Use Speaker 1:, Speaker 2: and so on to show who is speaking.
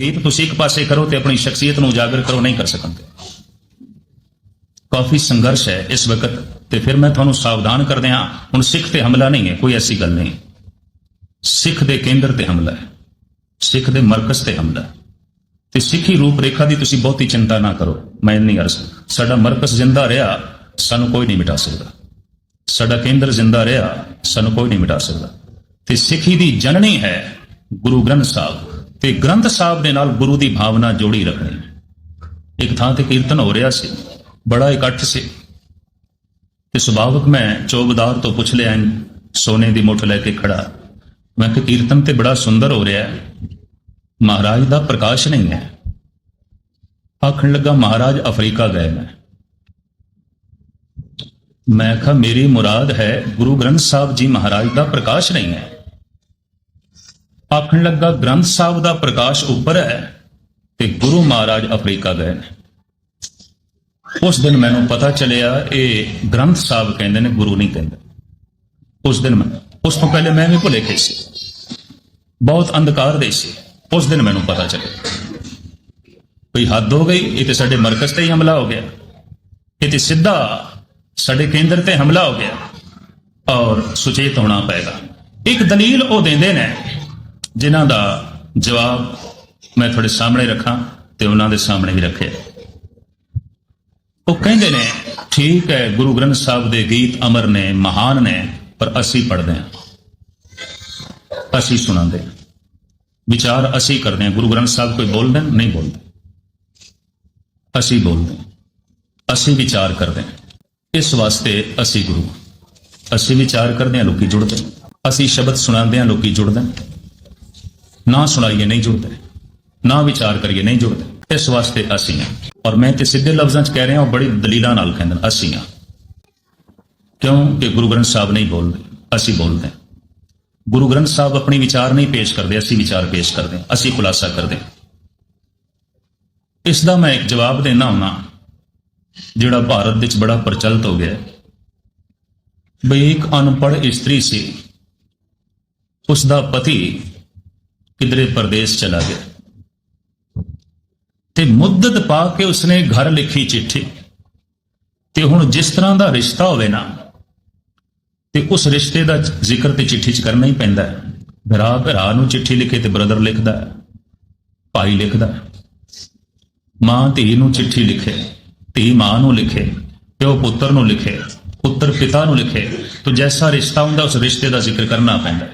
Speaker 1: ਗੀਤ ਤੁਸੀਂ ਇੱਕ ਪਾਸੇ ਕਰੋ ਤੇ ਆਪਣੀ ਸ਼ਖਸੀਅਤ ਨੂੰ ਉਜਾਗਰ ਕਰੋ, ਨਹੀਂ ਕਰ ਸਕਣਗੇ। ਕਾਫੀ ਸੰਘਰਸ਼ ਹੈ ਇਸ ਵਕਤ ਤੇ ਫਿਰ ਮੈਂ ਤੁਹਾਨੂੰ ਸਾਵਧਾਨ ਕਰਦੇ ਹਾਂ। ਹੁਣ ਸਿੱਖ ਤੇ ਹਮਲਾ ਨਹੀਂ ਹੈ, ਕੋਈ ਐਸੀ ਗੱਲ ਨਹੀਂ। ਸਿੱਖ ਦੇ ਕੇਂਦਰ ਤੇ ਹਮਲਾ ਹੈ। ਸਿੱਖ ਦੇ ਮਰਕਜ਼ ਤੇ ਹਮਲਾ ਹੈ। ਤੇ ਸਿੱਖੀ ਰੂਪ ਰੇਖਾ ਦੀ ਤੁਸੀਂ ਬਹੁਤੀ ਚਿੰਤਾ ਨਾ ਕਰੋ। ਮੈਂ ਨਹੀਂ ਅਰਜ਼। ਸਾਡਾ ਮਰਕਜ਼ ਜਿੰਦਾ ਰਿਹਾ, ਸਾਨੂੰ ਕੋਈ ਨਹੀਂ ਮਿਟਾ ਸਕਦਾ। ਸਾਡਾ ਕੇਂਦਰ ਜਿੰਦਾ ਰਿਹਾ, ਸਾਨੂੰ ਕੋਈ ਨਹੀਂ ਮਿਟਾ ਸਕਦਾ। ਤੇ ਸਿੱਖੀ ਦੀ ਜਨਨੀ ਹੈ ਗੁਰੂ ਗ੍ਰੰਥ ਸਾਹਿਬ। ਤੇ ਗ੍ਰੰਥ ਸਾਹਿਬ ਦੇ ਨਾਲ ਗੁਰੂ ਦੀ ਭਾਵਨਾ ਜੋੜੀ ਰੱਖਣੀ। ਇੱਕ ਥਾਂ ਤੇ ਕੀਰਤਨ ਹੋ ਰਿਹਾ ਸੀ, ਬੜਾ ਇਕੱਠ ਸੀ। ਤੇ ਸੁਭਾਵਕ ਮੈਂ ਚੌਬਦਾਰ ਤੋਂ ਪੁੱਛ ਲਿਆ, ਸੋਨੇ ਦੀ ਮੁੱਠ ਲੈ ਕੇ ਖੜਾ। ਮੈਂ ਕਿ ਕੀਰਤਨ ਤੇ ਬੜਾ ਸੁੰਦਰ ਹੋ ਰਿਹਾ ਹੈ। ਮਹਾਰਾਜ ਦਾ ਪ੍ਰਕਾਸ਼ ਨਹੀਂ ਹੈ। ਆਖਣ ਲੱਗਾ, ਮਹਾਰਾਜ ਅਫਰੀਕਾ ਗਏ ਮੈਂ। ਮੈਂ ਕਿਹਾ, ਮੇਰੀ ਮੁਰਾਦ ਹੈ ਗੁਰੂ ਗ੍ਰੰਥ ਸਾਹਿਬ ਜੀ ਮਹਾਰਾਜ ਦਾ ਪ੍ਰਕਾਸ਼ ਨਹੀਂ ਹੈ। ਆਖਣ ਲੱਗਾ, ਗ੍ਰੰਥ ਸਾਹਿਬ ਦਾ ਪ੍ਰਕਾਸ਼ ਉੱਪਰ ਹੈ ਤੇ ਗੁਰੂ ਮਹਾਰਾਜ ਅਫਰੀਕਾ ਗਏ ਨੇ। ਉਸ ਦਿਨ ਮੈਨੂੰ ਪਤਾ ਚੱਲਿਆ, ਇਹ ਗ੍ਰੰਥ ਸਾਹਿਬ ਕਹਿੰਦੇ ਨੇ, ਗੁਰੂ ਨਹੀਂ ਕਹਿੰਦੇ। ਉਸ ਦਿਨ ਮੈਂ ਉਸ ਤੋਂ ਪਹਿਲੇ ਮੈਂ ਵੀ ਭੁਲੇ ਗਈ ਸੀ। ਬਹੁਤ ਅੰਧਕਾਰ ਦੇ ਸੀ। ਉਸ ਦਿਨ ਮੈਨੂੰ ਪਤਾ ਚੱਲਿਆ। ਕੋਈ ਹੱਦ ਹੋ ਗਈ, ਇਹ ਤੇ ਸਾਡੇ ਮਰਕਜ਼ ਤੇ ਹੀ ਹਮਲਾ ਹੋ ਗਿਆ। ਇਹ ਤੇ ਸਿੱਧਾ ਸਾਡੇ ਕੇਂਦਰ ਤੇ ਹਮਲਾ ਹੋ ਗਿਆ। ਔਰ ਸੁਚੇਤ ਹੋਣਾ ਪਏਗਾ। ਇੱਕ ਦਲੀਲ ਉਹ ਦਿੰਦੇ ਨੇ ਜਿਨ੍ਹਾਂ ਦਾ ਜਵਾਬ ਮੈਂ ਤੁਹਾਡੇ ਸਾਹਮਣੇ ਰੱਖਾਂ ਤੇ ਉਹਨਾਂ ਦੇ ਸਾਹਮਣੇ ਵੀ ਰੱਖਿਆ ਉਹ ਕਹਿੰਦੇ ਨੇ, ਠੀਕ ਹੈ, ਗੁਰੂ ਗ੍ਰੰਥ ਸਾਹਿਬ ਦੇ ਗੀਤ ਅਮਰ ਨੇ, ਮਹਾਨ ਨੇ, ਪਰ ਅਸੀਂ ਪੜ੍ਹਦੇ ਹਾਂ। ਅਸੀਂ ਸੁਣਾਉਂਦੇ ਹਾਂ। ਵਿਚਾਰ ਅਸੀਂ ਕਰਦੇ ਹਾਂ। ਗੁਰੂ ਗ੍ਰੰਥ ਸਾਹਿਬ ਕੋਈ ਬੋਲਦੇ ਨਹੀਂ ਬੋਲਦੇ। ਅਸੀਂ ਬੋਲਦੇ ਅਸੀਂ ਵਿਚਾਰ ਕਰਦੇ ਹਾਂ। ਇਸ ਵਾਸਤੇ ਅਸੀਂ ਗੁਰੂ ਅਸੀਂ ਵਿਚਾਰ ਕਰਦੇ ਹਾਂ, ਲੋਕੀ ਜੁੜਦੇ ਅਸੀਂ ਸ਼ਬਦ ਸੁਣਾਉਂਦੇ ਹਾਂ, ਲੋਕੀ ਜੁੜਦੇ ਨਾ ਸੁਣਾਈਏ ਨਹੀਂ ਜੁੜਦੇ, ਨਾ ਵਿਚਾਰ ਕਰੀਏ ਨਹੀਂ ਜੁੜਦੇ। ਇਸ ਵਾਸਤੇ ਅਸੀਂ ਹਾਂ। ਔਰ ਮੈਂ ਤੇ ਸਿੱਧੇ ਲਫ਼ਜ਼ਾਂ 'ਚ ਕਹਿ ਰਿਹਾ ਹਾਂ, ਬੜੀ ਦਲੀਲਾਂ ਨਾਲ ਕਹਿੰਦੇ, ਅਸੀਂ ਹਾਂ। ਕਿਉਂ? ਕਿ ਗੁਰੂ ਗ੍ਰੰਥ ਸਾਹਿਬ ਨਹੀਂ ਬੋਲਦੇ, ਅਸੀਂ ਬੋਲਦੇ ਗੁਰੂ ਗ੍ਰੰਥ ਸਾਹਿਬ ਆਪਣੀ ਵਿਚਾਰ ਨਹੀਂ ਪੇਸ਼ ਕਰਦੇ, ਅਸੀਂ ਵਿਚਾਰ ਪੇਸ਼ ਕਰਦੇ ਅਸੀਂ ਖੁਲਾਸਾ ਕਰਦੇ ਹਾਂ। ਇਸ ਦਾ ਮੈਂ ਇੱਕ ਜਵਾਬ ਦੇਣਾ ਹੁਣਾ ਜਿਹੜਾ ਭਾਰਤ ਵਿੱਚ ਬੜਾ ਪ੍ਰਚਲਿਤ ਹੋ ਗਿਆ। ਹੈ। ਬਈ ਇੱਕ ਅਨਪੜ੍ਹ ਇਸਤਰੀ ਸੀ ਉਸ ਦਾ ਪਤੀ ਕਿਧਰੇ ਪਰਦੇਸ ਚਲਾ ਗਿਆ। ਤੇ ਮੁੱਦਤ ਪਾ ਕੇ ਉਸਨੇ ਘਰ ਲਿਖੀ ਚਿੱਠੀ। ਤੇ ਹੁਣ ਜਿਸ ਤਰ੍ਹਾਂ ਦਾ ਰਿਸ਼ਤਾ ਹੋਵੇ ਨਾ, ਤੇ ਉਸ ਰਿਸ਼ਤੇ ਦਾ ਜ਼ਿਕਰ ਤੇ ਚਿੱਠੀ 'ਚ ਕਰਨਾ ਹੀ ਪੈਂਦਾ ਹੈ। ਭਰਾ ਭਰਾ ਨੂੰ ਚਿੱਠੀ ਲਿਖੇ ਤੇ ਬ੍ਰਦਰ ਲਿਖਦਾ ਭਾਈ ਲਿਖਦਾ ਮਾਂ ਧੀ ਨੂੰ ਚਿੱਠੀ ਲਿਖੇ, ਧੀ ਮਾਂ ਨੂੰ ਲਿਖੇ, ਪਿਓ ਪੁੱਤਰ ਨੂੰ ਲਿਖੇ, ਪੁੱਤਰ ਪਿਤਾ ਨੂੰ ਲਿਖੇ, ਤਾਂ ਜੈਸਾ ਰਿਸ਼ਤਾ ਹੁੰਦਾ, ਉਸ ਰਿਸ਼ਤੇ ਦਾ ਜ਼ਿਕਰ ਕਰਨਾ ਪੈਂਦਾ